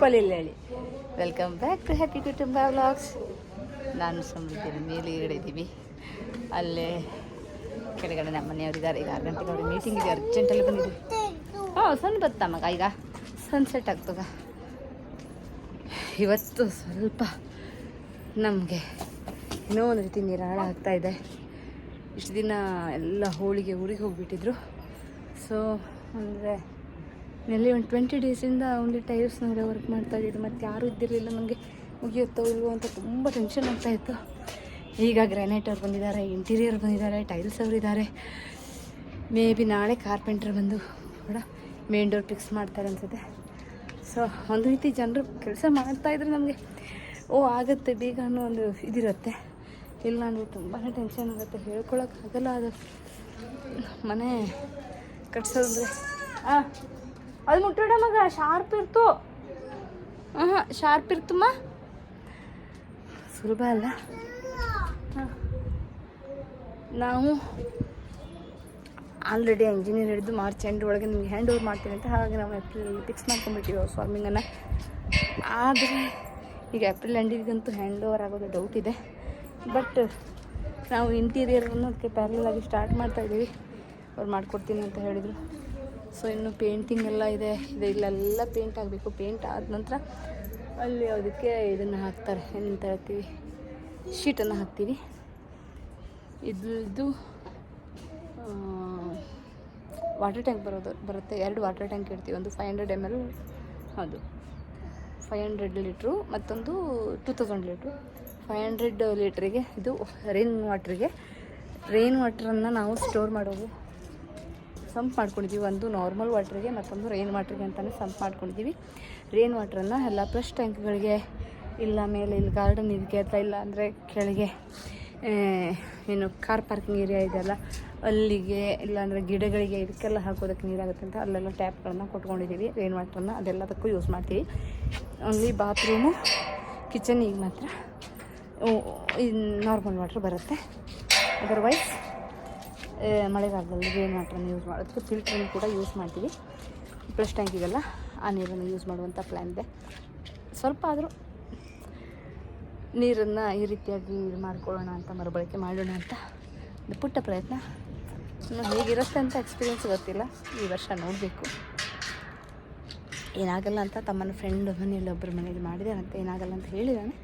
ಚಪ್ಪಲಿ ಇಲ್ಲ ಹೇಳಿ. Welcome back to happy Kutumba vlogs ನಾನು ಸಮೃದ್ಧಿ ಮೇಲೆ ಇದ್ದೀವಿ. ಅಲ್ಲೇ ಕೆಳಗಡೆ ನಮ್ಮ ಮನೆಯವರಿದ್ದಾರೆ ಈಗ ಆರು ಗಂಟೆಗೆ ಅವ್ರಿಗೆ ಮೀಟಿಂಗ್ ಇದೆ. ಅರ್ಜೆಂಟಲ್ಲಿ ಬಂದಿದ್ದೀವಿ ಹಾಂ ಸಣ್ಣ ಬತ್ತಾ ಮಗ ಈಗ? ಸನ್ಸೆಟ್ ಆಗ್ತದ. ಇವತ್ತು ಸ್ವಲ್ಪ ನಮಗೆ ಏನೋ ಒಂದು ರೀತಿ ನಿರಾಳ ಆಗ್ತಾ ಇದೆ. ಇಷ್ಟು ದಿನ ಎಲ್ಲ ಹೋಳಿಗೆ ಊರಿಗೆ ಹೋಗಿಬಿಟ್ಟಿದ್ರು. ಸೊ ಅಂದರೆ ನೆಲ್ಲಿ ಒಂದು ಟ್ವೆಂಟಿ ಡೇಸಿಂದ ಒಂದು ಟೈರ್ಸ್ನವರೇ ವರ್ಕ್ ಮಾಡ್ತಾ ಇದ್ದಿದ್ದು ಮತ್ತು ಯಾರೂ ಇದ್ದಿರಲಿಲ್ಲ ನನಗೆ ಮುಗಿಯುತ್ತೋ ಇಲ್ವೋ ಅಂತ ತುಂಬ ಟೆನ್ಷನ್ ಆಗ್ತಾ ಇತ್ತು. ಈಗ ಗ್ರಾನೈಟ್ ಅವ್ರು ಬಂದಿದ್ದಾರೆ ಇಂಟೀರಿಯರ್ ಬಂದಿದ್ದಾರೆ ಟೈಲ್ಸ್ ಅವರು ಇದ್ದಾರೆ ಮೇ ಬಿ ನಾಳೆ ಕಾರ್ಪೆಂಟ್ರ್ ಬಂದು ಕೂಡ ಮೇನ್ ಡೋರ್ ಫಿಕ್ಸ್ ಮಾಡ್ತಾರೆ ಅನಿಸುತ್ತೆ. ಸೊ ಒಂದು ರೀತಿ ಜನರು ಕೆಲಸ ಮಾಡ್ತಾ ಇದ್ರೆ ನಮಗೆ, ಓ, ಆಗುತ್ತೆ, ಬೇಗ ಅನ್ನೋ ಒಂದು ಇದಿರುತ್ತೆ. ಇಲ್ಲ ಅಂದರೆ ತುಂಬಾ ಟೆನ್ಷನ್ ಆಗುತ್ತೆ, ಹೇಳ್ಕೊಳಕ್ಕಾಗಲ್ಲ ಅದು. ಮನೆ ಕಟ್ಸೋದಂದ್ರೆ. ಹಾಂ ಅದು ಮುಟ್ಟೋಡ ಮಗ ಶಾರ್ಪ್ ಇರ್ತು. ಹಾಂ ಶಾರ್ಪ್ ಇರ್ತಮ್ಮ ಸುಲಭ ಅಲ್ಲ. ನಾವು ಆಲ್ರೆಡಿ ಇಂಜಿನಿಯರ್ ಹಿಡಿದು ಮಾರ್ಚ್ ಎಂಡ್ ಒಳಗೆ ನಿಮ್ಗೆ ಹ್ಯಾಂಡ್ ಓವರ್ ಮಾಡ್ತೀನಿ ಅಂತ ಹಾಗಾಗಿ ನಾವು ಏಪ್ರಿಲಲ್ಲಿ ಫಿಕ್ಸ್ ಮಾಡ್ಕೊಂಡ್ಬಿಟ್ಟಿವಿ ಅವ್ರು ವಾರ್ಮಿಂಗನ್ನು ಆದರೆ ಈಗ ಏಪ್ರಿಲ್ ಎಂಡಿಗಂತೂ ಹ್ಯಾಂಡ್ ಓವರ್ ಆಗೋದು ಡೌಟ್ ಇದೆ. ಬಟ್ ನಾವು ಇಂಟೀರಿಯರ್ ಅನ್ನೋದಕ್ಕೆ ಪ್ಯಾರಲಾಗಿ ಸ್ಟಾರ್ಟ್ ಮಾಡ್ತಾ ಇದ್ದೀವಿ ಅವ್ರು ಮಾಡ್ಕೊಡ್ತೀನಿ ಅಂತ ಹೇಳಿದರು. ಸೊ ಇನ್ನು ಪೇಂಟಿಂಗ್ ಎಲ್ಲ ಇದೆ. ಇದೆ, ಇಲ್ಲೆಲ್ಲ ಪೇಂಟ್ ಆಗಬೇಕು. ಪೇಂಟ್ ಆದ ನಂತರ ಅಲ್ಲಿ ಅದಕ್ಕೆ ಇದನ್ನು ಹಾಕ್ತಾರೆ. ಏನಂತ ಹೇಳ್ತೀವಿ? ಶೀಟನ್ನು ಹಾಕ್ತೀವಿ. ಇದು ಇದು ವಾಟರ್ ಟ್ಯಾಂಕ್ ಬರೋದು, ಬರುತ್ತೆ. ಎರಡು ವಾಟರ್ ಟ್ಯಾಂಕ್ ಇಡ್ತೀವಿ ಒಂದು ಫೈವ್ ಹಂಡ್ರೆಡ್ ಎಂ ಎಲ್ ಹೌದು ಫೈವ್ ಹಂಡ್ರೆಡ್ ಲೀಟ್ರು ಮತ್ತೊಂದು two thousand litre five hundred ಲೀಟ್ರಿಗೆ ಇದು ರೈನ್ ವಾಟ್ರಿಗೆ ರೈನ್ ವಾಟ್ರನ್ನು ನಾವು ಸ್ಟೋರ್ ಮಾಡೋದು. ಸಂಪ್ ಮಾಡ್ಕೊಂಡಿದ್ದೀವಿ. ಒಂದು ನಾರ್ಮಲ್ ವಾಟ್ರಿಗೆ ಮತ್ತೊಂದು ರೈನ್ ವಾಟ್ರಿಗೆ ಅಂತಲೇ ಸಂಪ್ ಮಾಡ್ಕೊಂಡಿದ್ದೀವಿ. ರೈನ್ ವಾಟ್ರನ್ನು ಎಲ್ಲ ಫ್ರೆಶ್ ಟ್ಯಾಂಕ್ಗಳಿಗೆ ಇಲ್ಲ ಮೇಲೆ ಇಲ್ಲಿ ಗಾರ್ಡನ್ ಇದಕ್ಕೆ ಅಥವಾ ಇಲ್ಲ ಅಂದರೆ ಕೆಳಗೆ ಏನು ಕಾರ್ ಪಾರ್ಕಿಂಗ್ ಏರಿಯಾ ಇದೆಯಲ್ಲ ಅಲ್ಲಿಗೆ ಇಲ್ಲಾಂದರೆ ಗಿಡಗಳಿಗೆ ಇದಕ್ಕೆಲ್ಲ ಹಾಕೋದಕ್ಕೆ ನೀರಾಗುತ್ತೆ ಅಂತ ಅಲ್ಲೆಲ್ಲ ಟ್ಯಾಪ್ಗಳನ್ನು ಕೊಟ್ಕೊಂಡಿದ್ದೀವಿ. ರೈನ್ ವಾಟ್ರನ್ನ ಅದೆಲ್ಲದಕ್ಕೂ ಯೂಸ್ ಮಾಡ್ತೀವಿ. ಓನ್ಲಿ ಬಾತ್ರೂಮು ಕಿಚನಿಗೆ ಮಾತ್ರ ನಾರ್ಮಲ್ ವಾಟ್ರ್ ಬರುತ್ತೆ. ಅದರ್ವೈಸ್ ಮಳೆಗಾಲದಲ್ಲಿ ರೇನ್ ವಾಟ್ರನ್ನು ಯೂಸ್ ಮಾಡೋದಕ್ಕೆ ಫಿಲ್ಟ್ರನ್ನು ಕೂಡ ಯೂಸ್ ಮಾಡ್ತೀವಿ. ಪ್ಲಸ್ ಟ್ಯಾಂಕಿಗೆಲ್ಲ ಆ ನೀರನ್ನು ಯೂಸ್ ಮಾಡುವಂಥ ಪ್ಲ್ಯಾನ್ ಇದೆ. ಸ್ವಲ್ಪ ಆದರೂ ನೀರನ್ನು ಈ ರೀತಿಯಾಗಿ ಇದು ಮಾಡ್ಕೊಳ್ಳೋಣ ಅಂತ ಮರುಬಳಕೆ ಮಾಡೋಣ ಅಂತ ಒಂದು ಪುಟ್ಟ ಪ್ರಯತ್ನ. ಇನ್ನು ಹೇಗಿರುತ್ತೆ ಅಂತ ಎಕ್ಸ್ಪೀರಿಯನ್ಸ್ ಗೊತ್ತಿಲ್ಲ. ಈ ವರ್ಷ ನೋಡಬೇಕು. ಏನಾಗಲ್ಲ ಅಂತ ತಮ್ಮನ ಫ್ರೆಂಡ್ ಮನೆಯಲ್ಲಿ ಒಬ್ಬರ ಮನೇಲಿ ಅಂತ ಏನಾಗಲ್ಲ ಅಂತ ಹೇಳಿದ್ದಾನೆ.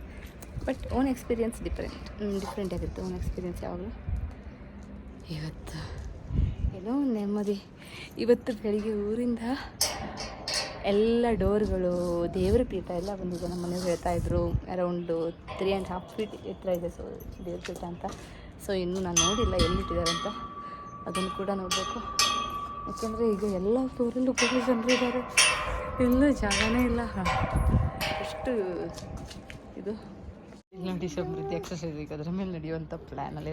But own experience different different ಆಗಿರುತ್ತೆ. ಓನ್ ಎಕ್ಸ್ಪೀರಿಯನ್ಸ್ ಯಾವಾಗಲೂ. ಇವತ್ತು ಏನೋ ಒಂದು ನೆಮ್ಮದಿ. ಇವತ್ತು ಬೆಳಿಗ್ಗೆ ಊರಿಂದ ಎಲ್ಲ ಡೋರ್ಗಳು, ದೇವರ ಪೀಠ ಎಲ್ಲ ಬಂದಿದೆ. ನಮ್ಮ ಮನೆಯವ್ರು ಹೇಳ್ತಾ ಇದ್ರು, around three and half feet ಎತ್ತರ ಇದೆ. ಸೊ ದೇವ್ರ ಪೀಠ ಅಂತ. ಸೊ ಇನ್ನೂ ನಾನು ನೋಡಿಲ್ಲ ಎಲ್ಲಿಟ್ಟಿದ್ದಾರೆ ಅಂತ. ಅದನ್ನು ಕೂಡ ನೋಡಬೇಕು. ಯಾಕೆಂದರೆ ಈಗ ಎಲ್ಲ ಫ್ಲೋರಲ್ಲೂ ಕೂಡ ಜನರು ಇದ್ದಾರೆ. ಎಲ್ಲೂ ಜಾಗನೇ ಇಲ್ಲ. ಎಷ್ಟು ಇದು. ಇಲ್ಲ ಡಿಸೆಂಬರ್ ಎಕ್ಸಸೈಸ್ ಈಗ ಅದರ ಮೇಲೆ ನಡೆಯುವಂಥ ಪ್ಲ್ಯಾನಲ್ಲಿ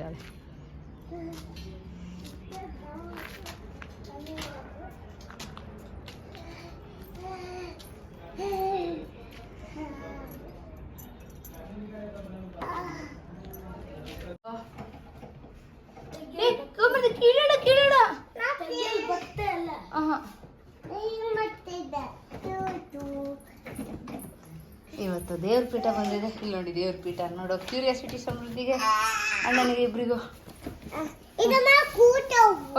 ಇವತ್ತು ದೇವ್ರ ಪೀಠ ಬಂದಿದೆ. ಇಲ್ಲಿ ನೋಡಿ ದೇವ್ರ ಪೀಠ. ನೋಡೋ ಕ್ಯೂರಿಯಾಸಿಟಿ ಸಮೃದ್ಧಿಗೆ ಅಣ್ಣನಿಗೆ ಇಬ್ರಿಗೂ.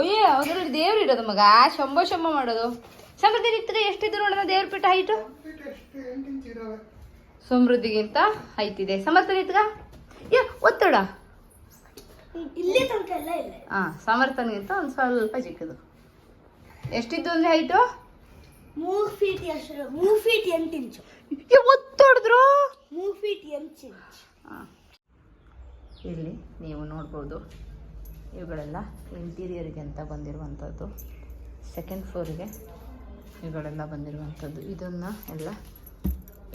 ಅಯ್ಯೋ ಅದ್ರಲ್ಲಿ ದೇವ್ರು ಇಡೋದು ಮಗ. ಶಂಭೋ ಶಂಭ ಮಾಡೋದು. ಸಮೃದ್ಧಿ ನಿತ್ಗೆ ಎಷ್ಟಿದ್ರು ನೋಡೋಣ ದೇವ್ರ ಪೀಠ ಹೈಟು ಸಮೃದ್ಧಿಗಿಂತ ಹೈಟ್ ಇದೆ. ಸಮರ್ಥ ನಿತ್ಗ ಏ ಒತ್ತಡ. ಹಾ ಸಮರ್ಥನಿಗಿಂತ ಒಂದು ಸ್ವಲ್ಪ ಚಿಕ್ಕದು. ಎಷ್ಟಿತ್ತು ಅಂದ್ರೆ ಹೈಟು ಮೂರ್ ಫೀಟ್ ಎಷ್ಟು ಮೂರ್ ಫೀಟ್ ಎಂಟು ಇಂಚು ಒತ್ತೊಡಿದ್ರು? ಮೂರ್ ಫೀಟ್ ಎಂಟು ಇಂಚ್ ಇಲ್ಲಿ ನೀವು ನೋಡ್ಬೋದು. ಇವುಗಳೆಲ್ಲ ಇಂಟೀರಿಯರ್ಗೆ ಅಂತ ಬಂದಿರುವಂಥದ್ದು. ಸೆಕೆಂಡ್ ಫ್ಲೋರಿಗೆ ಇವುಗಳೆಲ್ಲ ಬಂದಿರುವಂಥದ್ದು. ಇದನ್ನು ಎಲ್ಲ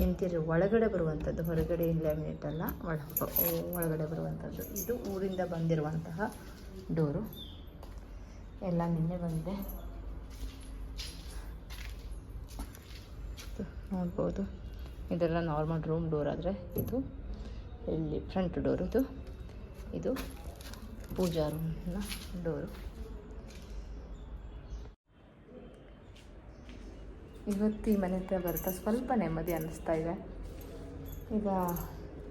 ಇಂಟೀರಿಯರ್ ಒಳಗಡೆ ಬರುವಂಥದ್ದು. ಹೊರಗಡೆ ಲ್ಯಾಮಿನೇಟ್ ಅಲ್ಲ, ಒಳ ಒಳಗಡೆ ಬರುವಂಥದ್ದು. ಇದು ಊರಿಂದ ಬಂದಿರುವಂತಹ ಡೋರು. ಎಲ್ಲ ನಿನ್ನೆ ಬಂದಿದೆ. ನೋಡ್ಬೋದು. ಇದೆಲ್ಲ ನಾರ್ಮಲ್ ರೂಮ್ ಡೋರ್ ಆದರೆ ಇದು ಇಲ್ಲಿ ಫ್ರಂಟ್ ಡೋರ್ ಇದು. ಇದು ಪೂಜಾ ರೂಮ್ನ ಡೋರು. ಇವತ್ತು ಈ ಮನೆ ಹತ್ರ ಬರ್ತಾ ಸ್ವಲ್ಪ ನೆಮ್ಮದಿ ಅನ್ನಿಸ್ತಾ ಇದೆ. ಈಗ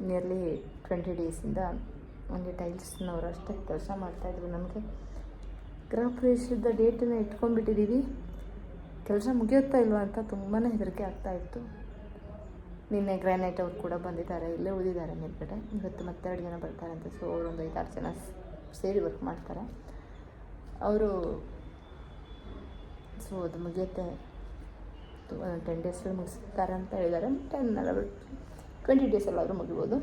ನಿಯರ್ಲಿ ಟ್ವೆಂಟಿ ಡೇಸಿಂದ ಒಂದು ಟೈಲ್ಸ್ನವರು ಅಷ್ಟೇ ಕೆಲಸ ಮಾಡ್ತಾಯಿದ್ರು ನಮಗೆ. ಗೃಹ ಪ್ರವೇಶದ ಡೇಟನ್ನು ಇಟ್ಕೊಂಡ್ಬಿಟ್ಟಿದ್ದೀವಿ ಕೆಲಸ ಮುಗಿಯುತ್ತಾ ಇಲ್ವಾ ಅಂತ ತುಂಬಾ ಹೆದರಿಕೆ ಆಗ್ತಾಯಿತ್ತು ನಿನ್ನೆ ಗ್ರ್ಯಾನೈಟ್ ಅವ್ರು ಕೂಡ ಬಂದಿದ್ದಾರೆ, ಇಲ್ಲೇ ಉಳಿದಿದ್ದಾರೆ ಮೇಲ್ಗಡೆ. ಇವತ್ತು ಮತ್ತೆರಡು ಜನ ಬರ್ತಾರೆ ಅಂತ ಸೊ ಅವ್ರು ಒಂದು ಐದಾರು ಜನ ಸೇರಿ ವರ್ಕ್ ಮಾಡ್ತಾರೆ. ಅವರು ಸೊ ಅದು ಮುಗಿಯುತ್ತೆ. ಟೆನ್ ಡೇಸಲ್ಲಿ ಮುಗಿಸ್ತಾರೆ ಅಂತ ಹೇಳಿದ್ದಾರೆ. ಟೆನ್ ಅಲ್ಲ ಟ್ವೆಂಟಿ ಡೇಸಲ್ಲಾದರೂ ಮುಗಿಬೋದು.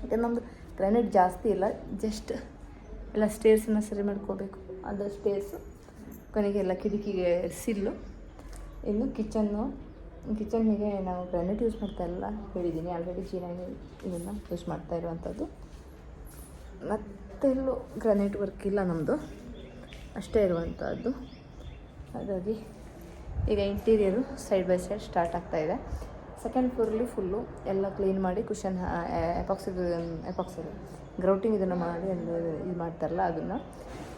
ಮತ್ತು ನಮ್ಮದು ಗ್ರಾನೈಟ್ ಜಾಸ್ತಿ ಇಲ್ಲ. ಜಸ್ಟ್ ಎಲ್ಲ ಸ್ಟೇರ್ಸನ್ನು ಸರಿ ಮಾಡ್ಕೋಬೇಕು. ಅದು ಸ್ಟೇರ್ಸು ಕೊನೆಗೆ ಎಲ್ಲ ಕಿಟಕಿಗೆ ಸಿಲ್ಲು. ಇನ್ನು ಕಿಚನ್ನು ಕಿಚನ್ನಿಗೆ ನಾವು ಗ್ರಾನೈಟ್ ಯೂಸ್ ಮಾಡ್ತಾ ಇಲ್ಲ. ಹೇಳಿದ್ದೀನಿ ಆಲ್ರೆಡಿ ಜೀನಾಗಿ ಇದನ್ನು ಯೂಸ್ ಮಾಡ್ತಾ ಇರುವಂಥದ್ದು ಮತ್ತೆಲ್ಲೂ ಗ್ರಾನೈಟ್ ವರ್ಕ್ ಇಲ್ಲ ನಮ್ಮದು ಅಷ್ಟೇ ಇರುವಂಥದ್ದು ಹಾಗಾಗಿ ಈಗ interior side by side start ಆಗ್ತಾ ಇದೆ. ಸೆಕೆಂಡ್ ಫ್ಲೋರಲ್ಲಿ ಫುಲ್ಲು ಎಲ್ಲ ಕ್ಲೀನ್ ಮಾಡಿ ಕುಷನ್ ಎಪಾಕ್ಸಿ ಎಪಾಕ್ಸಿ ಗ್ರೌಟಿಂಗ್ ಇದನ್ನು ಮಾಡಿ ಅಂದರೆ ಇದು ಮಾಡ್ತಾರಲ್ಲ ಅದನ್ನು.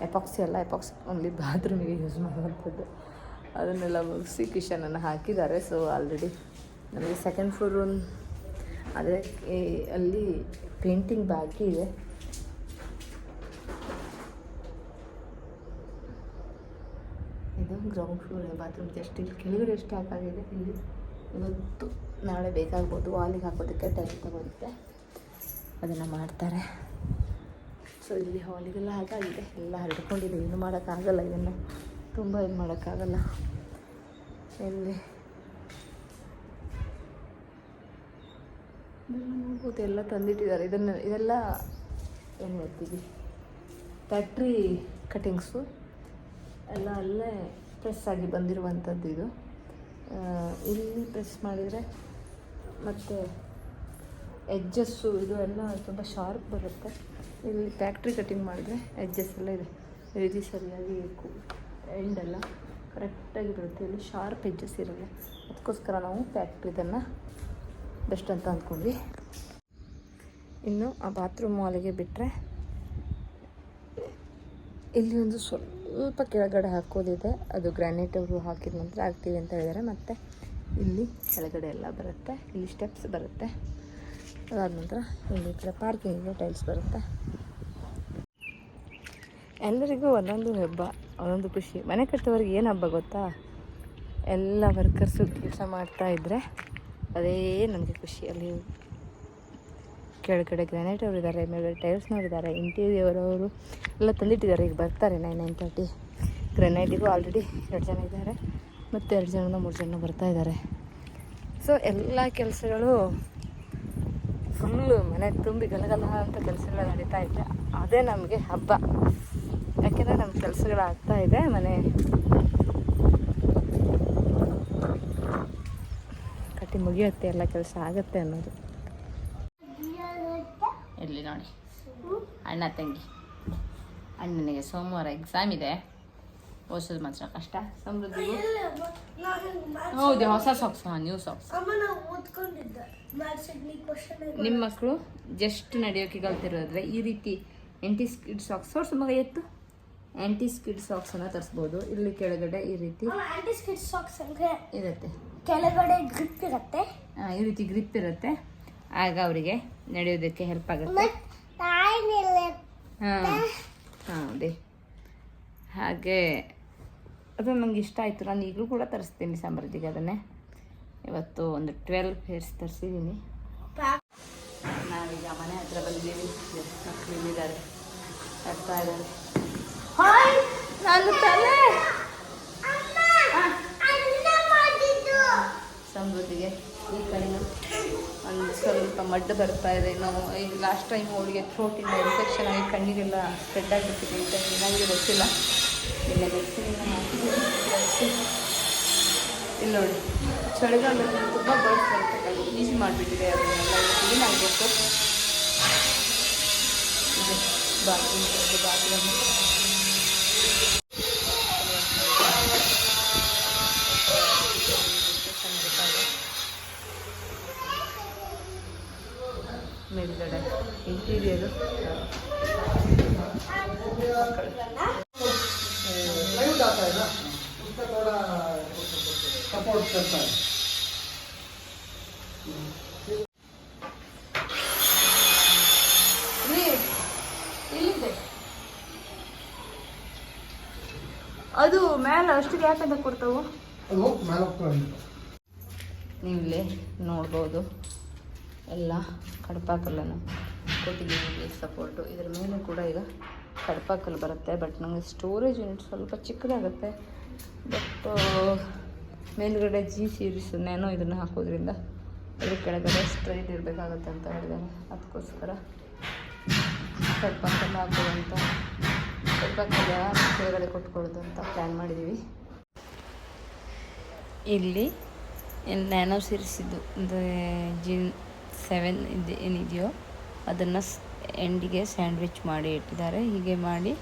ಎಪಾಕ್ಸಿ ಅಲ್ಲ ಎಪಾಕ್ಸಿ ಓನ್ಲಿ ಬಾತ್ರೂಮಿಗೆ ಯೂಸ್ ಮಾಡುವಂಥದ್ದು. ಅದನ್ನೆಲ್ಲ ಮುಗಿಸಿ ಕಿಶನನ್ನು ಹಾಕಿದ್ದಾರೆ. ಸೊ ಆಲ್ರೆಡಿ ನಮಗೆ ಸೆಕೆಂಡ್ ಫ್ಲೋರ್ ಅದೇ, ಈ- ಅಲ್ಲಿ ಪೇಂಟಿಂಗ್ ಬಾಕಿ ಇದೆ ಇದು ಗ್ರೌಂಡ್ ಫ್ಲೋರ್ ಬಾತ್ರೂಮ್ ಜಸ್ಟ್ ಇಲ್ಲಿ ಕೆಳಗಡೆ ಎಷ್ಟು ಹಾಕಾಗಿದೆ ಇಲ್ಲಿ ಇವತ್ತು ನಾಳೆ ಬೇಕಾಗ್ಬೋದು. ವಾಲಿಗೆ ಹಾಕೋದಕ್ಕೆ ಟೈಮ್ ತಗೊಳುತ್ತೆ. ಅದನ್ನು ಮಾಡ್ತಾರೆ. ಸೊ ಇಲ್ಲಿ ಹಾಲಿಗೆಲ್ಲ ಹಾಗಾಗಿದೆ ಎಲ್ಲ ಹರಡ್ಕೊಂಡಿದೆ. ಏನು ಮಾಡೋಕ್ಕಾಗಲ್ಲ ಇದನ್ನು. ತುಂಬ ಇದು ಮಾಡೋಕ್ಕಾಗಲ್ಲ. ಎಲ್ಲಿ ನೋಡ್ಬೋದು. ಎಲ್ಲ ತಂದಿಟ್ಟಿದ್ದಾರೆ. ಇದನ್ನು, ಇದೆಲ್ಲ ಏನು ಮಾಡ್ತೀವಿ? ಫ್ಯಾಕ್ಟ್ರಿ ಕಟಿಂಗ್ಸು ಎಲ್ಲ ಅಲ್ಲೇ ಪ್ರೆಸ್ ಆಗಿ ಬಂದಿರುವಂಥದ್ದು ಇದು. ಇಲ್ಲಿ ಪ್ರೆಸ್ ಮಾಡಿದರೆ ಮತ್ತು ಎಡ್ಜಸ್ಸು ಇದು ಎಲ್ಲ ತುಂಬ ಶಾರ್ಪ್ ಬರುತ್ತೆ. ಇಲ್ಲಿ ಫ್ಯಾಕ್ಟ್ರಿ ಕಟಿಂಗ್ ಮಾಡಿದ್ರೆ ಎಡ್ಜಸ್ ಎಲ್ಲ ಇದೆ. ರೀತಿ ಸರಿಯಾಗಿ ಎಂಡೆಲ್ಲ ಕರೆಕ್ಟಾಗಿ ಬರುತ್ತೆ. ಇಲ್ಲಿ ಶಾರ್ಪ್ ಎಡ್ಜಸ್ ಇರಲ್ಲ. ಅದಕ್ಕೋಸ್ಕರ ನಾವು ಫ್ಯಾಕ್ಟ್ರಿದನ್ನು ಬೆಸ್ಟ್ ಅಂತ ಅಂದ್ಕೊಂಡ್ವಿ. ಇನ್ನು ಆ ಬಾತ್ರೂಮ್ ಅಲ್ಲಿಗೆ ಬಿಟ್ಟರೆ ಇಲ್ಲಿ ಒಂದು ಸ್ವಲ್ಪ ಕೆಳಗಡೆ ಹಾಕೋದಿದೆ. ಅದು ಗ್ರಾನೈಟ್ ಅವರು ಹಾಕಿದ ನಂತರ ಹಾಕ್ತೀವಿ ಅಂತ ಹೇಳಿದ್ದಾರೆ ಮತ್ತು ಇಲ್ಲಿ ಕೆಳಗಡೆ ಎಲ್ಲ ಬರುತ್ತೆ. ಇಲ್ಲಿ ಸ್ಟೆಪ್ಸ್ ಬರುತ್ತೆ. ಅದಾದ ನಂತರ ಇಲ್ಲಿ ಕಡೆ ಪಾರ್ಕಿಂಗಿಗೆ ಟೈಲ್ಸ್ ಬರುತ್ತೆ. ಎಲ್ಲರಿಗೂ ಒಂದೊಂದು ಹಬ್ಬ, ಒಂದೊಂದು ಖುಷಿ. ಮನೆ ಕಟ್ಟೋರಿಗೆ ಏನು ಹಬ್ಬ ಗೊತ್ತಾ? ಎಲ್ಲ ವರ್ಕರ್ಸು ಕೆಲಸ ಮಾಡ್ತಾ ಇದ್ದರೆ ಅದೇ ನಮಗೆ ಖುಷಿ. ಅಲ್ಲಿ ಕೆಳಗಡೆ ಗ್ರಾನೈಟ್ ಅವರು ಇದ್ದಾರೆ ಮೇಲ್ಗಡೆ ಟೈಲ್ಸ್ನವ್ರು ಇದ್ದಾರೆ ಇಂಟೀರಿಯರ್ ಅವರು ಎಲ್ಲ ತಂದಿಟ್ಟಿದ್ದಾರೆ. ಈಗ ಬರ್ತಾರೆ ನೈನ್ ನೈನ್ ತರ್ಟಿ ಗ್ರಾನೈಟಿಗೂ ಆಲ್ರೆಡಿ ಎರಡು ಜನ ಇದ್ದಾರೆ. ಮತ್ತು ಎರಡು ಜನ ಮೂರು ಜನ ಬರ್ತಾ ಇದ್ದಾರೆ. ಸೊ ಎಲ್ಲ ಕೆಲಸಗಳು ಫುಲ್ಲು ಮನೆ ತುಂಬಿ ಗಲಗಲ ಅಂತ ಕೆಲಸಗಳು ನಡೀತಾ ಇದೆ. ಅದೇ ನಮಗೆ ಹಬ್ಬ. ಯಾಕೆಂದರೆ ನಮ್ಮ ಕೆಲಸಗಳು ಆಗ್ತಾ ಇದೆ, ಮನೆ ಕಟ್ಟಿ ಮುಗಿಯುತ್ತೆ, ಎಲ್ಲ ಕೆಲಸ ಆಗುತ್ತೆ ಅನ್ನೋದು. ಇರಲಿ ನೋಡಿ. ಅಣ್ಣ ತಂಗಿ. ಅಣ್ಣನಿಗೆ ಸೋಮವಾರ ಎಕ್ಸಾಮ್ ಇದೆ. ಓದಿಸೋದು ಮಾತ್ರ ಕಷ್ಟ. ಸಮೃದ್ಧಿ. ಹೌದು ಹೊಸ ಸಾಕ್ಸ್ ಹಾಂ ನ್ಯೂ ಸಾಕ್ಸ್ ನಿಮ್ಮ ಮಕ್ಕಳು ಜಸ್ಟ್ ನಡೆಯೋಕೆ ಕಲ್ತಿರೋದ್ರೆ ಈ ರೀತಿ ಎಂಟಿ ಸ್ಕಿಡ್ ಸಾಕ್ಸ್ ತೋರಿಸು ಮಗ ಎತ್ತು. ಆ್ಯಂಟಿ ಸ್ಕಿಡ್ ಸಾಕ್ಸನ್ನು ತರಿಸ್ಬೋದು. ಇಲ್ಲಿ ಕೆಳಗಡೆ ಈ ರೀತಿ ಆ್ಯಂಟಿ ಸ್ಕಿಟ್ ಸಾಕ್ಸ್ ಅಂದ್ರೆ ಇರುತ್ತೆ. ಕೆಳಗಡೆ ಗ್ರಿಪ್ ಇರುತ್ತೆ. ಈ ರೀತಿ ಗ್ರಿಪ್ ಇರುತ್ತೆ. ಆಗ ಅವರಿಗೆ ನಡೆಯೋದಕ್ಕೆ ಹೆಲ್ಪ್ ಆಗುತ್ತೆ ಹಾಂ ಹಾಂ ಅದೇ ಹಾಗೆ ಅದು ನನಗೆ ಇಷ್ಟ ಆಯಿತು ನಾನು ಈಗಲೂ ಕೂಡ ತರಿಸ್ತೀನಿ ಸಮೃದ್ಧಿಗೆ ಅದನ್ನೇ ಇವತ್ತು ಒಂದು ಟ್ವೆಲ್ ಪೇರ್ಸ್ ತರಿಸಿದ್ದೀನಿ ನಾವೀಗ ಮನೆ ಹತ್ರ ಬಂದಿದ್ದೀವಿ ಮಕ್ಕಳು ಇಲ್ಲಿದ್ದಾರೆ ಬರ್ತಾ ಇದ್ದಾರೆ ಹಾಯ್ ನಾನು ತಲೆ ಸಮೃದ್ಧಿಗೆ ಈ ಒಂದು ಸ್ವಲ್ಪ ಮಡ್ಡು ಬರ್ತಾ ಇದೆ. ನಾವು ಈಗ ಲಾಸ್ಟ್ ಟೈಮ್ ಅವಳಿಗೆ ಥ್ರೋಟಿಂದ ಇನ್ಫೆಕ್ಷನ್ ಆಗಿ ಕಣ್ಣಿಗೆಲ್ಲ ಸ್ಪ್ರೆಡ್ ಆಗಿಬಿಟ್ಟಿದೆ. ಅಂತ ಏನಾಗಿದೆ ಗೊತ್ತಿಲ್ಲ. ಇಲ್ಲ ಇಲ್ಲ ನೋಡಿ, ಚಳಿಗಾಲದಲ್ಲಿ ತುಂಬ ಬರ್ಡ್ಸ್ ಬರುತ್ತೆ ಈಸಿ ಮಾಡಿಬಿಟ್ಟಿದೆ ಅದನ್ನೆಲ್ಲ ಕ್ಲೀನ್ ಆಗಬೇಕು? ಇದೆ ಬಾತ್ರೂಮ್. ಇಂಟೀರಿಯರು ಸಪೋರ್ಟ್ ಅದು ಮೇಲೆ ಅಷ್ಟು ಯಾಕಂತ ಕೊಡ್ತಾವು? ನೀವಿಲ್ಲಿ ನೋಡ್ಬೋದು. ಎಲ್ಲ ಕಡಪಾಕಲ್ಲೂ ಕಡಪಾಕಲ್ಲನ್ನು ಕೊಟ್ಟಿದ್ದೀವಿ ಸಪೋರ್ಟು ಇದ್ರ ಮೇಲೆ ಕೂಡ ಈಗ ಕಡಪಾಕಲ್ಲಿ ಬರುತ್ತೆ. ಬಟ್ ನನಗೆ ಸ್ಟೋರೇಜ್ ಯೂನಿಟ್ ಸ್ವಲ್ಪ ಚಿಕ್ಕದಾಗುತ್ತೆ. ಬಟ್ ಮೇಲುಗಡೆ ಜಿ ಸೀರೀಸ್ ನ್ಯಾನೋ ಇದನ್ನು ಹಾಕೋದ್ರಿಂದ ಇದ್ರ ಕೆಳಗಡೆ ಸ್ಟ್ರೈಟ್ ಇರಬೇಕಾಗತ್ತೆ ಅಂತ ಹೇಳಿದ್ದಾರೆ ಅದಕ್ಕೋಸ್ಕರ ಕಡಪಾಕಲ್ಲಿ ಹಾಕೋದಂತ ಕಡಪಾಕಲ್ಲಿ ಕೆಳಗಡೆ ಕೊಟ್ಕೊಳ್ಳೋದು ಅಂತ ಪ್ಲ್ಯಾನ್ ಮಾಡಿದ್ದೀವಿ ಇಲ್ಲಿ ನ್ಯಾನೋ ಸೀರಿಸಿದ್ದು ಅಂದರೆ ಜಿನ್ ಸೆವೆನ್ ಇದು ಏನಿದೆಯೋ ಅದನ್ನು ಎಂಡಿಗೆ ಸ್ಯಾಂಡ್ವಿಚ್ ಮಾಡಿ ಇಟ್ಟಿದ್ದಾರೆ. ಹೀಗೆ ಮಾಡಿ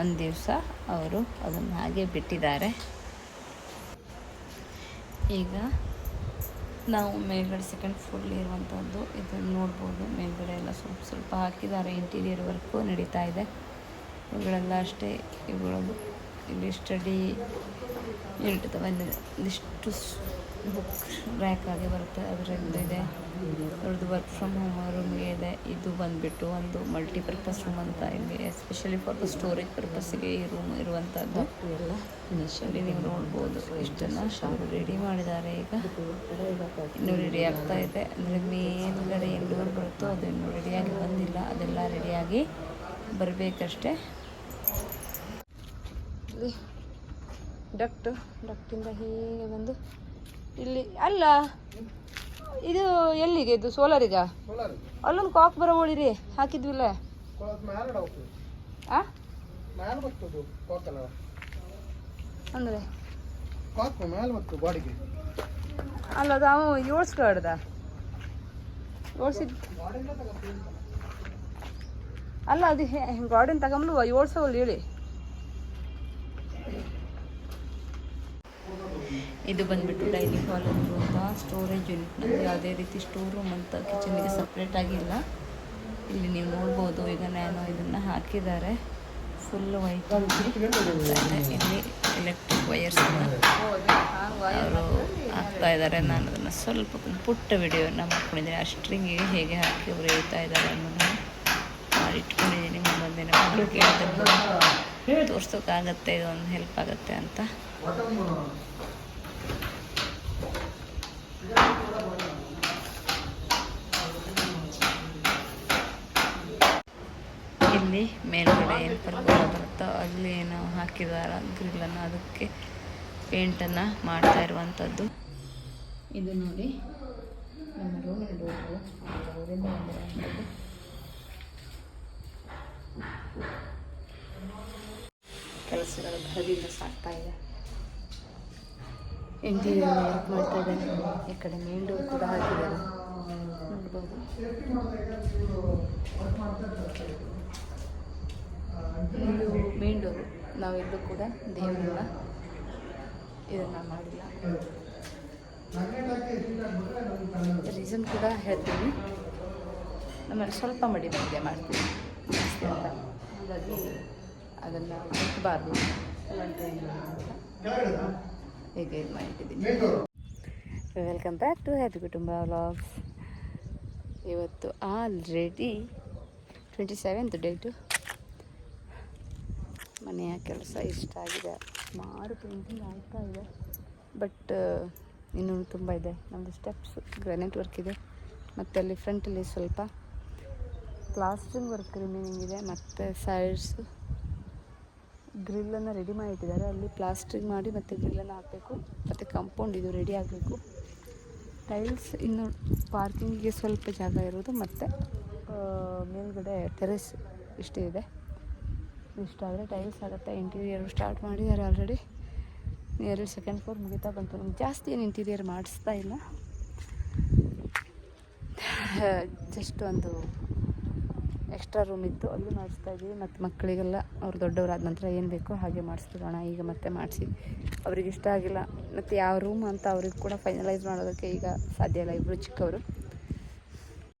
ಒಂದು ದಿವಸ ಅವರು ಅದನ್ನು ಹಾಗೆ ಬಿಟ್ಟಿದ್ದಾರೆ. ಈಗ ನಾವು ಮೇಲ್ಗಡೆ ಸೆಕೆಂಡ್ ಫ್ಲೋರ್ ಇರುವಂಥದ್ದು ಇದನ್ನು ನೋಡ್ಬೋದು. ಮೇಲ್ಗಡೆ ಎಲ್ಲ ಸ್ವಲ್ಪ ಸ್ವಲ್ಪ ಹಾಕಿದ್ದಾರೆ. ಇಂಟೀರಿಯರ್ ವರ್ಕು ನಡೀತಾ ಇದೆ. ಇವುಗಳೆಲ್ಲ ಅಷ್ಟೇ. ಇವುಗಳದು ಇಲ್ಲಿ ಸ್ಟಡಿ ಬಂದಿದೆ ಇದಿಷ್ಟು ಬುಕ್ ರ್ಯಾಕ್ ಆಗಿ ಬರುತ್ತೆ. ಅದರಿಂದ ಇದೆ ಅವ್ರದ್ದು ವರ್ಕ್ ಫ್ರಮ್ ಹೋಮ್ ರೂಮ್ಗೆ ಇದೆ ಇದು ಬಂದುಬಿಟ್ಟು ಒಂದು ಮಲ್ಟಿಪರ್ಪಸ್ ರೂಮ್ ಅಂತ ಇಲ್ಲಿ ಎಸ್ಪೆಷಲಿ ಫಾರ್ ದ ಸ್ಟೋರೇಜ್ ಪರ್ಪಸ್ಸಿಗೆ ಈ ರೂಮ್ ಇರುವಂಥದ್ದು ಇನಿಷಿಯಲಿ ನೀವು ನೋಡ್ಬೋದು. ಇಷ್ಟನ್ನು ಶಾಲೆ ರೆಡಿ ಮಾಡಿದ್ದಾರೆ ಈಗ. ಇನ್ನೂ ರೆಡಿ ಆಗ್ತಾ ಇದೆ. ಅಂದರೆ ಮೇಲ್ಗಡೆ ಎಲ್ಲೂರು ಬರುತ್ತೋ ಅದು ಇನ್ನೂ ರೆಡಿಯಾಗಿ ಬಂದಿಲ್ಲ. ಅದೆಲ್ಲ ರೆಡಿಯಾಗಿ ಬರಬೇಕಷ್ಟೇ. ಡಕ್ಟು ಡಕ್ಟಿಂದ ಹೀಗೆ ಬಂದು ಇಲ್ಲಿ ಅಲ್ಲ. ಇದು ಎಲ್ಲಿಗೆ? ಇದು ಸೋಲಾರಿಗ? ಸೋಲಾರ್ ಅಲ್ಲೊಂದು ಕಾಕ್ ಬರೋ ಒಳಿರಿ ಹಾಕಿದ್ವಿಲ್ಲ? ಅಂದ್ರೆ? ಅಲ್ಲ ಅದು ಅವ ಏಳ್ಸ್ಕೊಡ್ದ ಏಳ್ಸಿದ್ ಅಲ್ಲ ಅದು ಗಾರ್ಡನ್ ತಗೊಂಬಲು ಏಳ್ಸೋಲ್ಲ ಹೇಳಿ. ಇದು ಬಂದ್ಬಿಟ್ಟು ಡೈನಿಂಗ್ ಹಾಲ್ ಅಂತ ಸ್ಟೋರೇಜ್ ಯೂನಿಟ್ ನಮಗೆ ಯಾವುದೇ ರೀತಿ ಸ್ಟೋರ್ ರೂಮ್ ಅಂತ ಕಿಚನ್ಗೆ ಸಪ್ರೇಟ್ ಆಗಿಲ್ಲ ಇಲ್ಲಿ. ನೀವು ನೋಡ್ಬೋದು, ಈಗ ನಾನು ಇದನ್ನು ಹಾಕಿದ್ದಾರೆ. ಫುಲ್ ವೈಟ್ ಇಲ್ಲಿ ಎಲೆಕ್ಟ್ರಿಕ್ ವೈಯರ್ಸ್ ಅವರು ಹಾಕ್ತಾ ಇದ್ದಾರೆ, ನಾನು ಅದನ್ನು ಸ್ವಲ್ಪ ಪುಟ್ಟ ವಿಡಿಯೋನ ಮಾಡ್ಕೊಂಡಿದ್ದೀನಿ. ಆ ಸ್ಟ್ರಿಂಗಿಗೆ ಹೇಗೆ ಹಾಕಿ ಅವರು ಹೇಳ್ತಾ ಇದ್ದಾರೆ ಅನ್ನೋದನ್ನು ಮಾಡಿಟ್ಕೊಂಡಿದ್ದೀನಿ ಮುಂದಿನ ಮಕ್ಕಳಿಗೆ ಅದನ್ನು ತೋರ್ಸೋಕ್ಕಾಗತ್ತೆ ಇದೊಂದು ಹೆಲ್ಪ್ ಆಗುತ್ತೆ ಅಂತ. ಇಲ್ಲಿ ಮೇಲ್ಗಡೆ ಏನು ಪರ್ಗೋಲ ಬರುತ್ತೋ ಅಲ್ಲಿ ಏನು ಹಾಕಿದಾರ ಗ್ರಿಲ್ಲನ್ನು ಅದಕ್ಕೆ ಪೇಂಟನ್ನು ಮಾಡ್ತಾ ಇರುವಂಥದ್ದು ಇದು ನೋಡಿ ನಮ್ಮ ರೂಮಿನ ಡೋರು ಕೆಲಸಗಳು ಭರದಿಂದ ಸಾಕ್ತಾ ಇದೆ ಇಂಟೀರಿಯರ್ ವರ್ಕ್ ಮಾಡ್ತಾ ಇದ್ದಾನೆ ಈ ಕಡೆ ಮೇನ್ ಡೋರ್ ಕೂಡ ಹಾಕಿದ್ದಾರೆ. ನೋಡ್ಬೋದು. ಇದು ಮೇನ್ ಡೋರು ನಾವೆಲ್ಲೂ ಕೂಡ ದೇವರನ್ನ ಇದನ್ನು ಮಾಡಿಲ್ಲ ರೀಸನ್ ಕೂಡ ಹೇಳ್ತೀನಿ. ನಮ್ಮಲ್ಲಿ ಸ್ವಲ್ಪ ಮಡಿ ಮಧ್ಯೆ ಮಾಡ್ತೀವಿ. ಜಾಸ್ತಿ ಅಂತ. ಹಾಗಾಗಿ ಅದನ್ನು ಮುಟ್ಟಬಾರ್ದು ಹೀಗೆ ಇದು ಮಾಡಿಟ್ಟಿದ್ದೀನಿ ವೆಲ್ಕಮ್ ಬ್ಯಾಕ್ ಟು ಹ್ಯಾಪಿ ಕುಟುಂಬ ವ್ಲಾಗ್ಸ್ ಇವತ್ತು ಆಲ್ರೆಡಿ ಟ್ವೆಂಟಿ ಸೆವೆಂತ್ ಡೇಟು ಮನೆಯ ಕೆಲಸ ಇಷ್ಟ ಆಗಿದೆ. ಸುಮಾರು ಪೇಂಟಿಂಗ್ ಆಗ್ತಾ ಇದೆ. ಬಟ್ ಇನ್ನೂ ತುಂಬ ಇದೆ. ನಮ್ಮದು ಸ್ಟೆಪ್ಸ್ ಗ್ರಾನೈಟ್ ವರ್ಕ್ ಇದೆ. ಮತ್ತು ಅಲ್ಲಿ ಫ್ರಂಟಲ್ಲಿ ಸ್ವಲ್ಪ ಪ್ಲಾಸ್ಟ್ರಿಂಗ್ ವರ್ಕ್ ರಿಮೈನಿಂಗ್ ಇದೆ. ಮತ್ತು ಸೈಡ್ಸು ಗ್ರಿಲ್ಲನ್ನು ರೆಡಿ ಮಾಡಿಟ್ಟಿದ್ದಾರೆ. ಅಲ್ಲಿ ಪ್ಲಾಸ್ಟ್ರಿಂಗ್ ಮಾಡಿ ಮತ್ತು ಗ್ರಿಲ್ಲನ್ನು ಹಾಕಬೇಕು. ಮತ್ತು ಕಾಂಪೌಂಡ್ ಇದು ರೆಡಿ ಆಗಬೇಕು. ಟೈಲ್ಸ್ ಇನ್ನು ಪಾರ್ಕಿಂಗಿಗೆ ಸ್ವಲ್ಪ ಜಾಗ ಇರೋದು. ಮತ್ತು ಮೇಲ್ಗಡೆ ಟೆರೆಸ್ ಇಷ್ಟೇ ಇದೆ. ಇಷ್ಟಾದರೆ ಟೈಲ್ಸ್ ಆಗುತ್ತೆ. ಇಂಟೀರಿಯರ್ ಸ್ಟಾರ್ಟ್ ಮಾಡಿದ್ದಾರೆ ಆಲ್ರೆಡಿ ನಿಯರ್ಲಿ ಸೆಕೆಂಡ್ ಫ್ಲೋರ್ ಮುಗಿತಾ ಬಂತು. ನಮ್ಗೆ ಜಾಸ್ತಿ ಏನು ಇಂಟೀರಿಯರ್ ಮಾಡಿಸ್ತಾ ಇಲ್ಲ. ಜಸ್ಟ್ ಒಂದು ಎಕ್ಸ್ಟ್ರಾ ರೂಮ್ ಇತ್ತು. ಅಲ್ಲಿ ಮಾಡಿಸ್ತಾ ಇದ್ದೀವಿ. ಮತ್ತು ಮಕ್ಕಳಿಗೆಲ್ಲ, ಅವ್ರು ದೊಡ್ಡವರಾದ ನಂತರ ಏನು ಬೇಕೋ ಹಾಗೆ ಮಾಡಿಸ್ತಿರೋಣ ಈಗ ಮತ್ತೆ ಮಾಡಿಸಿ. ಅವ್ರಿಗೆ ಇಷ್ಟ ಆಗಿಲ್ಲ. ಮತ್ತು ಯಾವ ರೂಮ್ ಅಂತ ಅವ್ರಿಗೆ ಕೂಡ ಫೈನಲೈಸ್ ಮಾಡೋದಕ್ಕೆ ಈಗ ಸಾಧ್ಯ ಇಲ್ಲ. ಇಬ್ಬರು ಚಿಕ್ಕವರು.